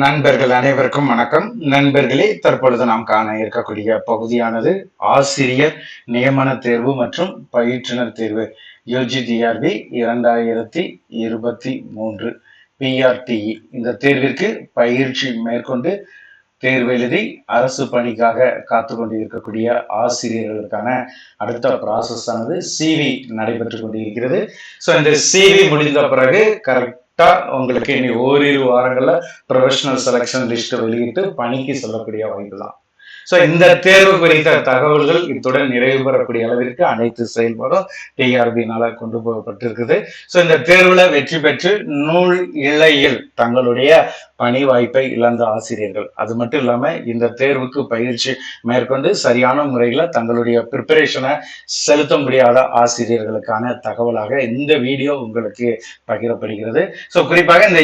நண்பர்கள் அனைவருக்கும் வணக்கம். நண்பர்களே தற்பொழுது நாம் காண இருக்கக்கூடிய பகுதியானது ஆசிரியர் நியமன தேர்வு மற்றும் பயிற்றுனர் தேர்வு யூஜிடிஆர்பி இரண்டாயிரத்தி இருபத்தி மூன்று பிஆர்டிஇ இந்த தேர்விற்கு பயிற்சி மேற்கொண்டு தேர்வு எழுதி அரசு பணிக்காக காத்து கொண்டு இருக்கக்கூடிய ஆசிரியர்களுக்கான அடுத்த ப்ராசஸ் ஆனது சிவி நடைபெற்று கொண்டிருக்கிறது. ஸோ இந்த சிவி முடிந்த பிறகு கரெக்ட் உங்களுக்கு இனி ஓரிரு வாரங்களில் ப்ரொஃபஷனல் செலெக்ஷன் லிஸ்ட் வெளியிட்டு பணிக்கு செல்லக்கூடிய வாய்ப்பு தான் ஸோ இந்த தேர்வு குறித்த தகவல்கள் இத்துடன் நிறைவு பெறக்கூடிய அளவிற்கு அனைத்து செயல்பாடும் டிஆர்பினால கொண்டு போகப்பட்டிருக்குது ஸோ இந்த தேர்வுல வெற்றி பெற்று நூல் இழையில் தங்களுடைய பணி வாய்ப்பை இழந்த ஆசிரியர்கள். அது மட்டும் இல்லாம இந்த தேர்வுக்கு பயிற்சி மேற்கொண்டு சரியான முறையில தங்களுடைய ப்ரிப்பரேஷனை செலுத்த முடியாத ஆசிரியர்களுக்கான தகவலாக இந்த வீடியோ உங்களுக்கு பகிரப்படுகிறது. ஸோ குறிப்பாக இந்த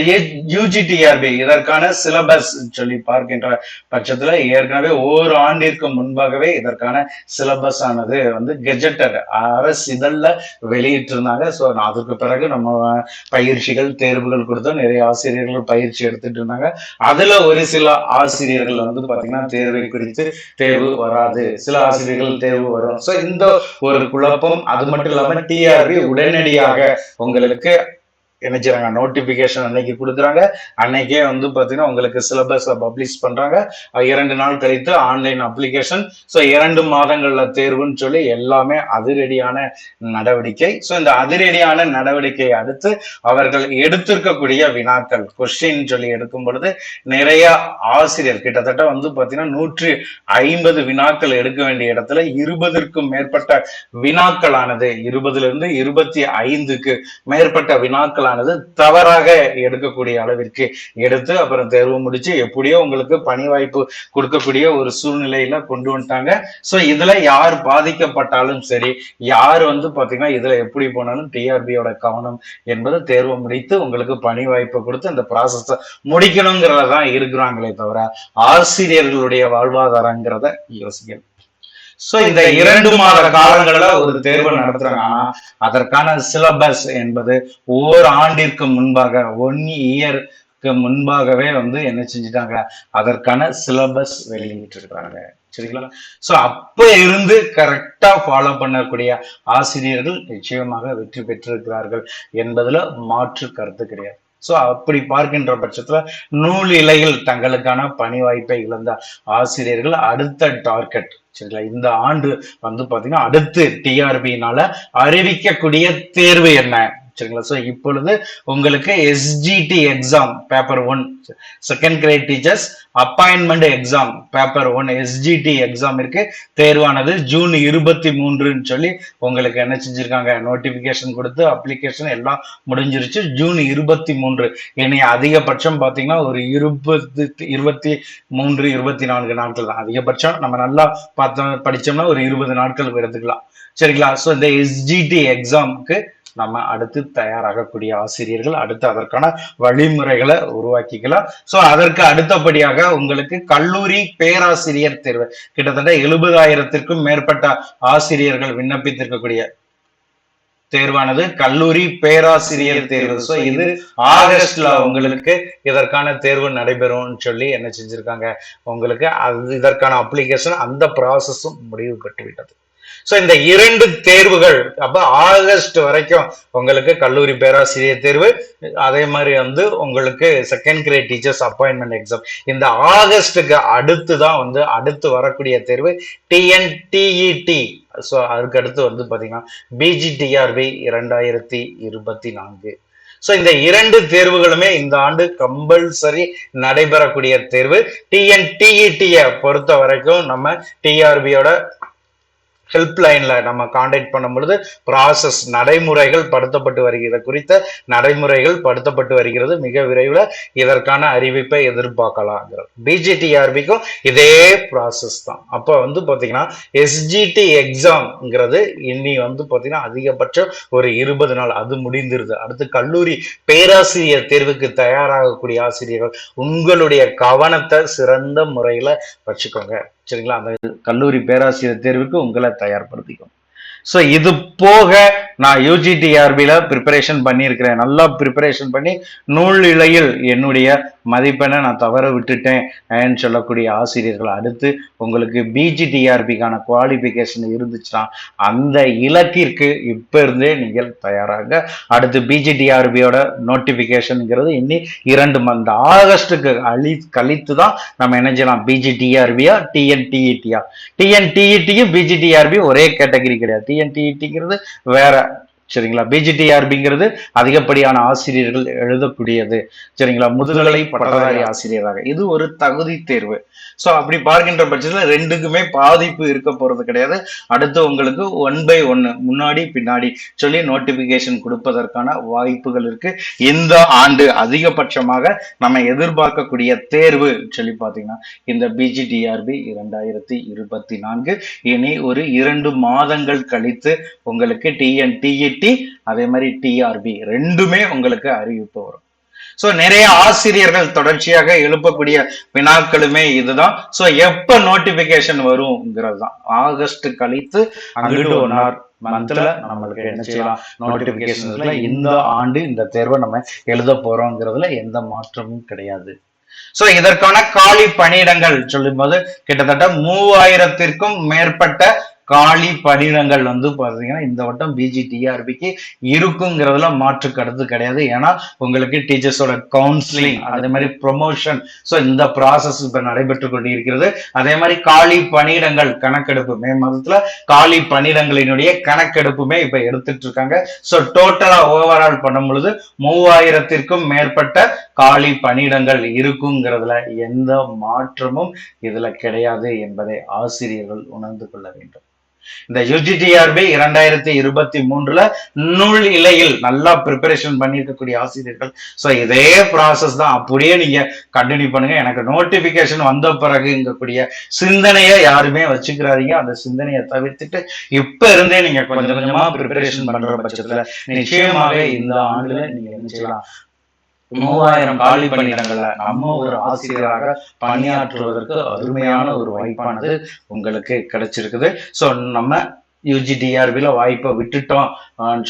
யூஜிடிஆர்பி இதற்கான சிலபஸ் சொல்லி பார்க்கின்ற பட்சத்துல ஏற்கனவே ஓர் ஆண்டிற்கு முன்பாகவே இதற்கான சிலபஸ் ஆனது வந்து கெஜெட்டட் அரசு இதழில் வெளியிட்டிருந்தாங்க. ஸோ அதுக்கு பிறகு நம்ம பயிற்சிகள் தேர்வுகள் கொடுத்தோம். நிறைய ஆசிரியர்கள் பயிற்சி எடுத்துட்டு இருந்தாங்க. அதுல ஒரு சில ஆசிரியர்கள் வந்து பாத்தீங்கன்னா தேர்வை குறித்து தேர்வு வராது. சில ஆசிரியர்கள் தேர்வு வரும். ஸோ இந்த ஒரு குழப்பம் அது மட்டும் இல்லாம டிஆர்பி உடனடியாக உங்களுக்கு என்ன நோட்டிபிகேஷன் அன்னைக்கு கொடுக்குறாங்க. அன்னைக்கே வந்து பாத்தீங்கன்னா உங்களுக்கு சிலபஸை பப்ளிஷ் பண்றாங்க. இரண்டு நாள் கழித்து ஆன்லைன் அப்ளிகேஷன் ஸோ இரண்டு மாதங்கள்ல தேர்வுன்னு சொல்லி எல்லாமே அதிரடியான நடவடிக்கை. ஸோ இந்த அதிரடியான நடவடிக்கையை அடுத்து அவர்கள் எடுத்திருக்கக்கூடிய வினாக்கள் கொஸ்டின் சொல்லி எடுக்கும் பொழுது நிறைய ஆசிரியர் கிட்டத்தட்ட வந்து பாத்தீங்கன்னா நூற்றி ஐம்பது வினாக்கள் எடுக்க வேண்டிய இடத்துல இருபதற்கும் மேற்பட்ட வினாக்களானது. இருபதுல இருந்து இருபத்தி ஐந்துக்கு மேற்பட்ட வினாக்கள் வினாக்களானது தவறாக எடுக்கக்கூடிய அளவிற்கு எடுத்து அப்புறம் தேர்வு முடிச்சு எப்படியோ உங்களுக்கு பணி வாய்ப்பு கொடுக்கக்கூடிய ஒரு சூழ்நிலையில கொண்டு வந்துட்டாங்க. ஸோ இதுல யார் பாதிக்கப்பட்டாலும் சரி யார் வந்து பாத்தீங்கன்னா இதுல எப்படி போனாலும் டிஆர்பியோட கவனம் என்பது தேர்வு முடித்து உங்களுக்கு பணி வாய்ப்பு கொடுத்து இந்த ப்ராசஸ முடிக்கணுங்கிறத தான் இருக்கிறாங்களே தவிர ஆசிரியர்களுடைய வாழ்வாதாரங்கிறத யோசிக்கணும். சோ இந்த இரண்டு மாத காலங்கள்ல ஒரு தேர்வு நடத்துறாங்க. ஆனா அதற்கான சிலபஸ் என்பது ஓர் ஆண்டிற்கு முன்பாக ஒன் இயருக்கு முன்பாகவே வந்து என்ன செஞ்சுட்டாங்க? அதற்கான சிலபஸ் வெளியிட்டு இருக்காங்க சரிங்களா? சோ அப்ப இருந்து கரெக்டா ஃபாலோ பண்ணக்கூடிய ஆசிரியர்கள் நிச்சயமாக வெற்றி பெற்றிருக்கிறார்கள் என்பதுல மாற்று கருத்து கிடையாது. சோ அப்படி பார்க்கின்ற பட்சத்துல நூல் இலையில் தங்களுக்கான பணி வாய்ப்பை இழந்த ஆசிரியர்கள் அடுத்த டார்கெட் சரிங்களா? இந்த ஆண்டு வந்து பாத்தீங்கன்னா அடுத்து டிஆர்பினால அறிவிக்கக்கூடிய தேர்வு என்ன? சரிங்களா ஸோ இப்பொழுது உங்களுக்கு SGT exam paper one second grade teachers appointment exam paper one SGT exam இருக்கு. தேர்வானது ஜூன் இருபத்தி மூன்றுன்னு சொல்லி உங்களுக்கு என்ன செஞ்சிருக்காங்க? நோட்டிபிகேஷன் கொடுத்து அப்ளிகேஷன் எல்லாம் முடிஞ்சிருச்சு. ஜூன் இருபத்தி மூன்று. இனி அதிகபட்சம் பார்த்தீங்கன்னா ஒரு இருபத்தி இருபத்தி மூன்று இருபத்தி நான்கு நாட்கள் தான். அதிகபட்சம் நம்ம நல்லா பார்த்தோம் படிச்சோம்னா ஒரு இருபது நாட்கள் எடுத்துக்கலாம். சரிங்களா? ஸோ இந்த எஸ்ஜிடி எக்ஸாமுக்கு நம்ம அடுத்து தயாராகக்கூடிய ஆசிரியர்கள் அடுத்து அதற்கான வழிமுறைகளை உருவாக்கிக்கலாம். ஸோ அதற்கு அடுத்தபடியாக உங்களுக்கு கல்லூரி பேராசிரியர் தேர்வு. கிட்டத்தட்ட எழுபதாயிரத்திற்கும் மேற்பட்ட ஆசிரியர்கள் விண்ணப்பித்திருக்கக்கூடிய தேர்வானது கல்லூரி பேராசிரியர் தேர்வு. ஸோ இது ஆகஸ்ட்ல உங்களுக்கு இதற்கான தேர்வு நடைபெறும்னு சொல்லி என்ன செஞ்சிருக்காங்க? உங்களுக்கு அது இதற்கான அப்ளிகேஷன் அந்த ப்ராசஸும் முடிவு பெற்றுவிட்டது ஸோ இந்த இரண்டு தேர்வுகள் அப்ப ஆகஸ்ட் வரைக்கும் உங்களுக்கு கல்லூரி பேராசிரியர் தேர்வு அதே மாதிரி வந்து உங்களுக்கு second grade teachers appointment exam இந்த ஆகஸ்டுக்கு அடுத்து தான் வந்து அடுத்து வரக்கூடிய தேர்வு டிஎன்டிஇடி ஸோ அதுக்கு அடுத்து வந்து பாத்தீங்கன்னா பிஜிடிஆர்பி இரண்டாயிரத்தி இருபத்தி நான்கு. ஸோ இந்த இரண்டு தேர்வுகளுமே இந்த ஆண்டு கம்பல்சரி நடைபெறக்கூடிய தேர்வு. டிஎன்டிஇடியை பொறுத்த வரைக்கும் நம்ம டிஆர்பியோட ஹெல்ப்லைனில் நம்ம காண்டாக்ட் பண்ணும் பொழுது ப்ராசஸ் நடைமுறைகள் படுத்தப்பட்டு வருகிறது. குறித்த நடைமுறைகள் படுத்தப்பட்டு வருகிறது. மிக விரைவில் இதற்கான அறிவிப்பை எதிர்பார்க்கலாங்கிறது பிஜிடிஆர்பிக்கும் இதே ப்ராசஸ் தான். அப்போ வந்து பார்த்தீங்கன்னா எஸ்ஜிடி எக்ஸாம்ங்கிறது இன்னி வந்து பார்த்தீங்கன்னா அதிகபட்சம் ஒரு இருபது நாள். அது முடிந்திருது. அடுத்து கல்லூரி பேராசிரியர் தேர்வுக்கு தயாராகக்கூடிய ஆசிரியர்கள் உங்களுடைய கவனத்தை சிறந்த முறையில் வச்சுக்கோங்க. சரிங்களா? அந்த கல்லூரி பேராசிரியர் தேர்வுக்கு உங்களை தயார்படுத்திக்கும். ஸோ இது போக நான் யூஜிடிஆர்பியில் ப்ரிப்பரேஷன் பண்ணியிருக்கிறேன். நல்லா ப்ரிப்பரேஷன் பண்ணி நூல் இலையில் என்னுடைய மதிப்பெண்ணை நான் தவற விட்டுட்டேன் ன்னு சொல்லக்கூடிய ஆசிரியர்கள். அடுத்து உங்களுக்கு பிஜிடிஆர்பிக்கான குவாலிஃபிகேஷன் இருந்துச்சுன்னா அந்த இலக்கிற்கு இப்போ இருந்தே நீங்கள் தயாராக. அடுத்து பிஜிடிஆர்பியோட நோட்டிஃபிகேஷனுங்கிறது இன்னி இரண்டு மந்த் ஆகஸ்ட்டுக்கு அழி கழித்து தான் நம்ம என்ன செய்யலாம்? பிஜிடிஆர்பியா டிஎன்டிஇடியா டிஎன்டிஇடியும் பிஜிடிஆர்பி ஒரே கேட்டகரி கிடையாது. டிஎன்டிஇடிங்கிறது வேற சரிங்களா? பிஜிடிஆர்பிங்கிறது அதிகப்படியான ஆசிரியர்கள் எழுதக்கூடியது. சரிங்களா? முதுகலை பட்டதாரி ஆசிரியராக. இது ஒரு தகுதி தேர்வு. ஸோ அப்படி பார்க்கின்ற பட்சத்தில் ரெண்டுக்குமே பாதிப்பு இருக்க போறது கிடையாது. அடுத்து உங்களுக்கு ஒன் பை ஒன்னு முன்னாடி பின்னாடி சொல்லி நோட்டிபிகேஷன் கொடுப்பதற்கான வாய்ப்புகள் இருக்கு. இந்த ஆண்டு அதிகபட்சமாக நம்ம எதிர்பார்க்கக்கூடிய தேர்வு சொல்லி பார்த்தீங்கன்னா இந்த பிஜிடிஆர்பி இரண்டாயிரத்தி இருபத்தி நான்கு இனி ஒரு இரண்டு மாதங்கள் கழித்து உங்களுக்கு டிஎன்டிஇடி அதே மாதிரி டிஆர்பி ரெண்டுமே உங்களுக்கு அறிவிப்பு வரும். சோ நிறைய ஆசிரியர்கள் தொடர்ச்சியாக எழுப்பக்கூடிய வினாக்களுமே இதுதான். சோ எப்ப நோட்டிபிகேஷன் வரும்ங்கிறது தான் ஆகஸ்ட் கழித்து அங்கிட்டு மந்த்ல நம்மளுக்கு என்ன செய்யலாம்? நோட்டிபிகேஷன்ஸ்ல இந்த ஆண்டு இந்த தேர்வை நம்ம எழுத போறோங்கிறதுல எந்த மாற்றமும் கிடையாது. சோ இதற்கான காலி பணியிடங்கள் சொல்லும்போது கிட்டத்தட்ட மூவாயிரத்திற்கும் மேற்பட்ட காலி பணியிடங்கள் வந்து பாத்தீங்கன்னா இந்த வட்டம் பிஜி டிஆர்பிக்கு இருக்குங்கிறதுல மாற்று கருத்து கிடையாது. ஏன்னா உங்களுக்கு டீச்சர்ஸோட கவுன்சிலிங் அதே மாதிரி ப்ரொமோஷன் ஸோ இந்த ப்ராசஸ் இப்ப நடைபெற்று கொண்டு இருக்கிறது அதே மாதிரி காலி பணியிடங்கள் கணக்கெடுப்பு. மே மாதத்துல காலி பணியிடங்களினுடைய கணக்கெடுப்புமே இப்ப எடுத்துட்டு இருக்காங்க. ஸோ டோட்டலா ஓவரால் பண்ணும் பொழுது மூவாயிரத்திற்கும் மேற்பட்ட காலி பணியிடங்கள் இருக்குங்கிறதுல எந்த மாற்றமும் இதுல கிடையாது என்பதை ஆசிரியர்கள் உணர்ந்து கொள்ள வேண்டும். இந்த யூஜிடிஆர்பி இரண்டாயிரத்தி இருபத்தி மூன்றுல நூல் இலையில் நல்லா ப்ரிப்பரேஷன் பண்ணியிருக்கக்கூடிய ஆசிரியர்கள். ஸோ இதே ப்ராசஸ் தான். அப்படியே நீங்க கண்டினியூ பண்ணுங்க. எனக்கு நோட்டிபிகேஷன் வந்த பிறகு இருக்கக்கூடிய சிந்தனையை யாருமே வச்சுக்கிறாதீங்க. அந்த சிந்தனையை தவிர்த்துட்டு இப்ப இருந்தே நீங்க கொஞ்சம் கொஞ்சமா ப்ரிப்பரேஷன் பண்ற பட்சத்துல நிச்சயமாகவே இந்த ஆண்டுல நீங்க என்ன செய்யலாம்? மூவாயிரம் காலி பணியிடங்கள்ல நம்ம ஒரு ஆசிரியராக பணியாற்றுவதற்கு அருமையான ஒரு வாய்ப்பானது உங்களுக்கு கிடைச்சிருக்குது. ஸோ நம்ம யூஜிடிஆர்பியில் வாய்ப்பை விட்டுட்டோம்.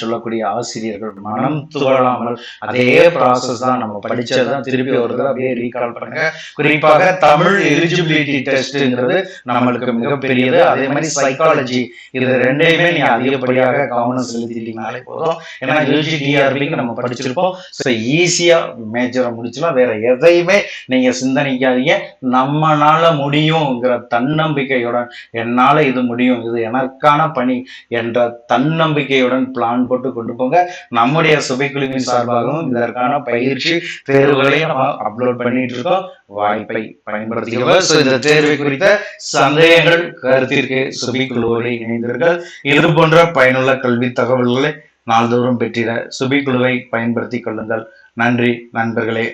சொல்லக்கூடிய ஆசிரியர்கள் மனம் துவளாமல் அதே ப்ராசஸ் தான் நம்ம படிச்சதான் திருப்பி தடவை அப்படியே ரீகால் பண்ணுங்க. குறிப்பாக தமிழ் எலிஜிபிலிட்டி டெஸ்ட்ங்கிறது நம்மளுக்கு மிகப்பெரியது. அதே மாதிரி சைக்காலஜி இது ரெண்டையுமே நீங்க அதிகப்படியாக கவனம் செலுத்திட்டீங்கனாலே போதும். ஏன்னா யூஜிடிஆர்பிக்கு நம்ம படிச்சிருப்போம். ஸோ ஈஸியா மேஜரை முடிச்சலாம் வேற எதையுமே நீங்க சிந்தனைக்காதீங்க. நம்மனால முடியுங்கிற தன்னம்பிக்கையுடன் என்னால இது முடியும். இது எனக்கான பணி என்ற தன்னம்பிக்கையுடன் பிளான் போட்டு கொண்டு போங்க. நம்முடைய சுபைக்குழுவின் சார்பாகவும் இதற்கான பயிற்சி தேர்வுகளையும் நம்ம அப்லோட் பண்ணிட்டு இருக்கோம். வாய்ப்பை பயன்படுத்திக்கவர் இந்த தேர்வை குறித்த சந்தேகங்கள் கருத்திற்கு சுபிக்குழுவோடு இணைந்தீர்கள் இது போன்ற பயனுள்ள கல்வி தகவல்களை நாள்தோறும் பெற்றிட சுபிக்குழுவை பயன்படுத்திக் கொள்ளுங்கள். நன்றி நண்பர்களே.